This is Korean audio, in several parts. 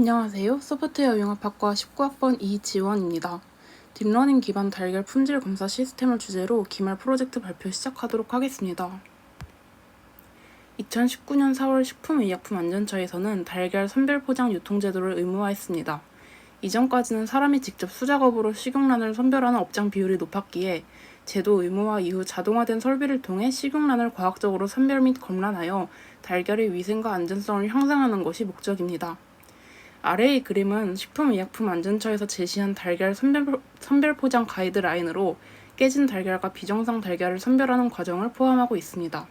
안녕하세요. 소프트웨어 융합학과 19학번 이지원입니다. 딥러닝 기반 달걀 품질 검사 시스템을 주제로 기말 프로젝트 발표 시작하도록 하겠습니다. 2019년 4월 식품의약품안전처에서는 달걀 선별 포장 유통 제도를 의무화했습니다. 이전까지는 사람이 직접 수작업으로 식용란을 선별하는 업장 비율이 높았기에 제도 의무화 이후 자동화된 설비를 통해 식용란을 과학적으로 선별 및 검란하여 달걀의 위생과 안전성을 향상하는 것이 목적입니다. 아래의 그림은 식품의약품안전처에서 제시한 달걀 선별, 선별 포장 가이드라인으로 깨진 달걀과 비정상 달걀을 선별하는 과정을 포함하고 있습니다.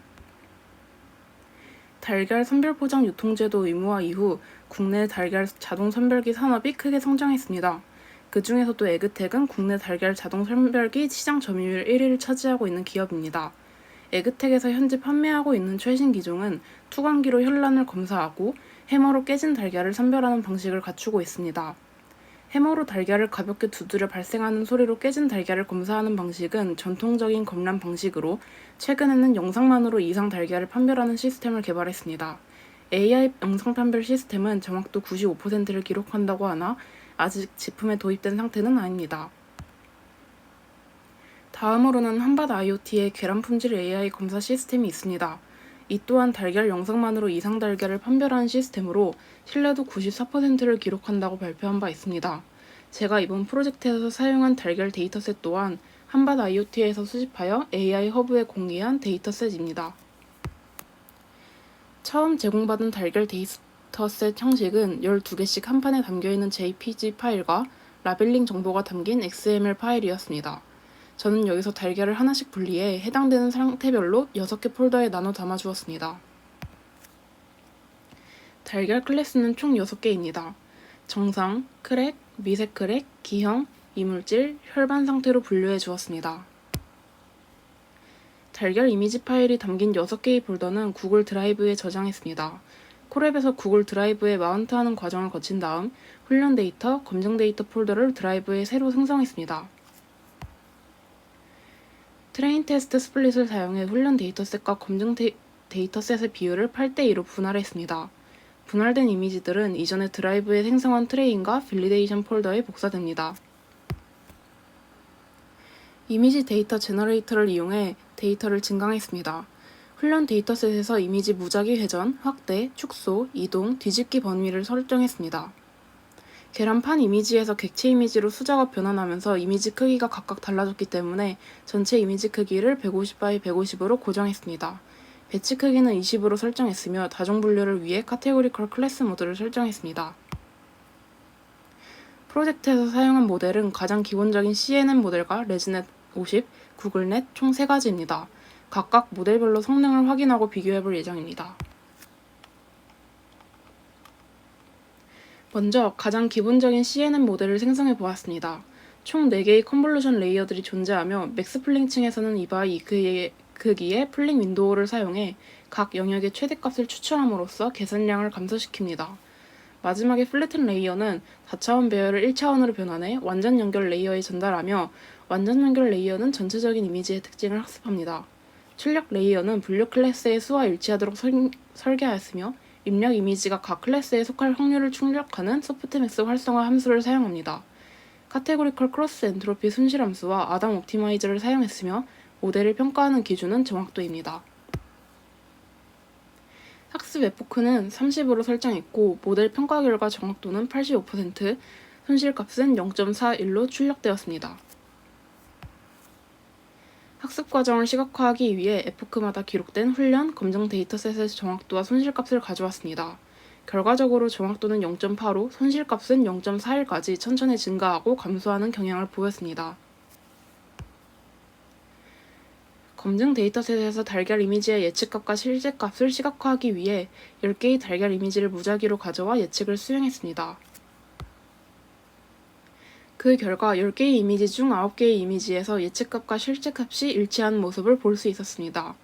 달걀 선별 포장 유통제도 의무화 이후 국내 달걀 자동 선별기 산업이 크게 성장했습니다. 그 중에서도 에그텍은 국내 달걀 자동 선별기 시장 점유율 1위를 차지하고 있는 기업입니다. 에그텍에서 현재 판매하고 있는 최신 기종은 투광기로 혈란을 검사하고 해머로 깨진 달걀을 선별하는 방식을 갖추고 있습니다. 해머로 달걀을 가볍게 두드려 발생하는 소리로 깨진 달걀을 검사하는 방식은 전통적인 검란 방식으로 최근에는 영상만으로 이상 달걀을 판별하는 시스템을 개발했습니다. AI 영상 판별 시스템은 정확도 95%를 기록한다고 하나 아직 제품에 도입된 상태는 아닙니다. 다음으로는 한밭 IoT의 계란 품질 AI 검사 시스템이 있습니다. 이 또한 달걀 영상만으로 이상 달걀을 판별하는 시스템으로 신뢰도 94%를 기록한다고 발표한 바 있습니다. 제가 이번 프로젝트에서 사용한 달걀 데이터셋 또한 한밭 IoT에서 수집하여 AI 허브에 공개한 데이터셋입니다. 처음 제공받은 달걀 데이터셋 형식은 12개씩 한 판에 담겨있는 JPG 파일과 라벨링 정보가 담긴 XML 파일이었습니다. 저는 여기서 달걀을 하나씩 분리해 해당되는 상태별로 6개 폴더에 나눠 담아 주었습니다. 달걀 클래스는 총 6개입니다. 정상, 크랙, 미세 크랙, 기형, 이물질, 혈반 상태로 분류해 주었습니다. 달걀 이미지 파일이 담긴 6개의 폴더는 구글 드라이브에 저장했습니다. 콜앱에서 구글 드라이브에 마운트하는 과정을 거친 다음 훈련 데이터, 검증 데이터 폴더를 드라이브에 새로 생성했습니다. 트레인 테스트 스플릿을 사용해 훈련 데이터셋과 검증 데, 데이터셋의 비율을 8대2로 분할했습니다. 분할된 이미지들은 이전에 드라이브에 생성한 트레인과 빌리데이션 폴더에 복사됩니다. 이미지 데이터 제너레이터를 이용해 데이터를 증강했습니다. 훈련 데이터셋에서 이미지 무작위 회전, 확대, 축소, 이동, 뒤집기 범위를 설정했습니다. 계란판 이미지에서 객체 이미지로 수작업 변환하면서 이미지 크기가 각각 달라졌기 때문에 전체 이미지 크기를 150 x 150으로 고정했습니다. 배치 크기는 20으로 설정했으며 다중 분류를 위해 카테고리컬 클래스 모드를 설정했습니다. 프로젝트에서 사용한 모델은 가장 기본적인 CNN 모델과 레즈넷 50, 구글넷 총 3가지입니다. 각각 모델별로 성능을 확인하고 비교해볼 예정입니다. 먼저 가장 기본적인 CNN 모델을 생성해 보았습니다. 총 4개의 컨볼루션 레이어들이 존재하며 맥스 플링 층에서는 이바 이 크기의, 크기의 플링 윈도우를 사용해 각 영역의 최대값을 추출함으로써 계산량을 감소시킵니다. 마지막에 플래튼 레이어는 4차원 배열을 1차원으로 변환해 완전 연결 레이어에 전달하며 완전 연결 레이어는 전체적인 이미지의 특징을 학습합니다. 출력 레이어는 분류 클래스의 수와 일치하도록 설, 설계하였으며 입력 이미지가 각 클래스에 속할 확률을 출력하는 소프트맥스 활성화 함수를 사용합니다. 카테고리컬 크로스 엔트로피 순실 함수와 아담 옵티마이저를 사용했으며 모델을 평가하는 기준은 정확도입니다. 학습 에포크는 30으로 설정했고 모델 평가 결과 정확도는 85%, 손실값은 0.41로 출력되었습니다. 학습 과정을 시각화하기 위해 에포크마다 기록된 훈련, 검정 데이터셋의 정확도와 손실값을 가져왔습니다. 결과적으로 정확도는 0.85, 손실값은 0.41까지 천천히 증가하고 감소하는 경향을 보였습니다. 검증 데이터셋에서 달걀 이미지의 예측값과 실제값을 시각화하기 위해 10개의 달걀 이미지를 무작위로 가져와 예측을 수행했습니다. 그 결과 10개의 이미지 중 9개의 이미지에서 예측값과 실제값이 일치한 모습을 볼 수 있었습니다.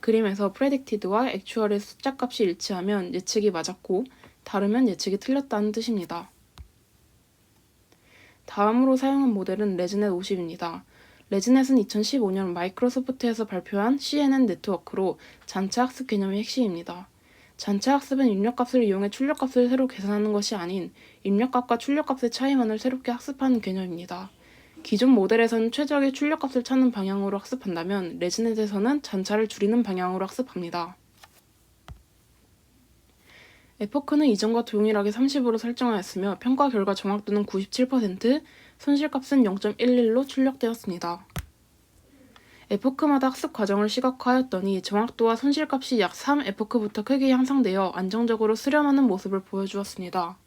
그림에서 predicted와 actual의 숫자값이 일치하면 예측이 맞았고 다르면 예측이 틀렸다는 뜻입니다. 다음으로 사용한 모델은 레즈넷 50입니다. 레즈넷은 2015년 마이크로소프트에서 발표한 CNN 네트워크로 잔치 학습 개념의 핵심입니다. 전체 학습은 입력값을 이용해 출력값을 새로 계산하는 것이 아닌 입력값과 출력값의 차이만을 새롭게 학습하는 개념입니다. 기존 모델에서는 최적의 출력값을 찾는 방향으로 학습한다면 레지넷에서는 잔차를 줄이는 방향으로 학습합니다. 에포크는 이전과 동일하게 30으로 설정하였으며 평가 결과 정확도는 97%, 손실값은 0.11로 출력되었습니다. 에포크마다 학습 과정을 시각화하였더니 정확도와 손실값이 약 3 에포크부터 크게 향상되어 안정적으로 수렴하는 모습을 보여주었습니다.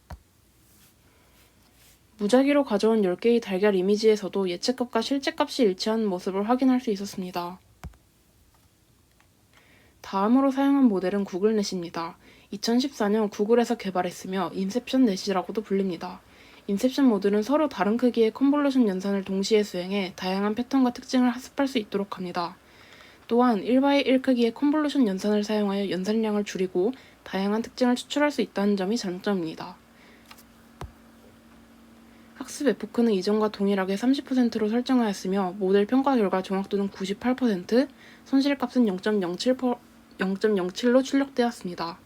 무작위로 가져온 10개의 달걀 이미지에서도 예측값과 실제값이 일치하는 모습을 확인할 수 있었습니다. 다음으로 사용한 모델은 구글 넷입니다. 2014년 구글에서 개발했으며 인셉션 넷이라고도 불립니다. 인셉션 모듈은 서로 다른 크기의 컨볼루션 연산을 동시에 수행해 다양한 패턴과 특징을 학습할 수 있도록 합니다. 또한 1바의 1 크기의 컨볼루션 연산을 사용하여 연산량을 줄이고 다양한 특징을 추출할 수 있다는 점이 장점입니다. 학습 에포크는 이전과 동일하게 30%로 설정하였으며 모델 평가 결과 정확도는 98%, 손실값은 0.07%, 0.07로 출력되었습니다.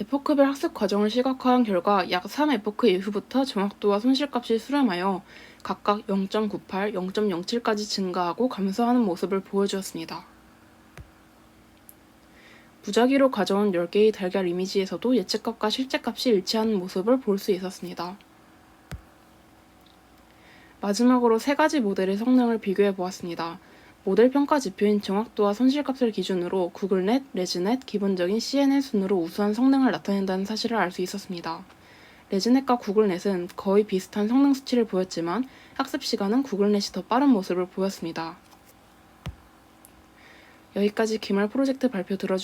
에포크별 학습 과정을 시각화한 결과 약 3 에포크 이후부터 정확도와 손실값이 수렴하여 각각 0.98, 0.07까지 증가하고 감소하는 모습을 보여주었습니다. 무작위로 가져온 10개의 달걀 이미지에서도 예측값과 실제값이 일치하는 모습을 볼 수 있었습니다. 마지막으로 세 가지 모델의 성능을 비교해 보았습니다. 모델 평가 지표인 정확도와 손실값을 기준으로 구글넷, 레즈넷, 기본적인 CNN 순으로 우수한 성능을 나타낸다는 사실을 알 수 있었습니다. 레즈넷과 구글넷은 거의 비슷한 성능 수치를 보였지만 학습 시간은 구글넷이 더 빠른 모습을 보였습니다. 여기까지 기말 프로젝트 발표 들어주셔서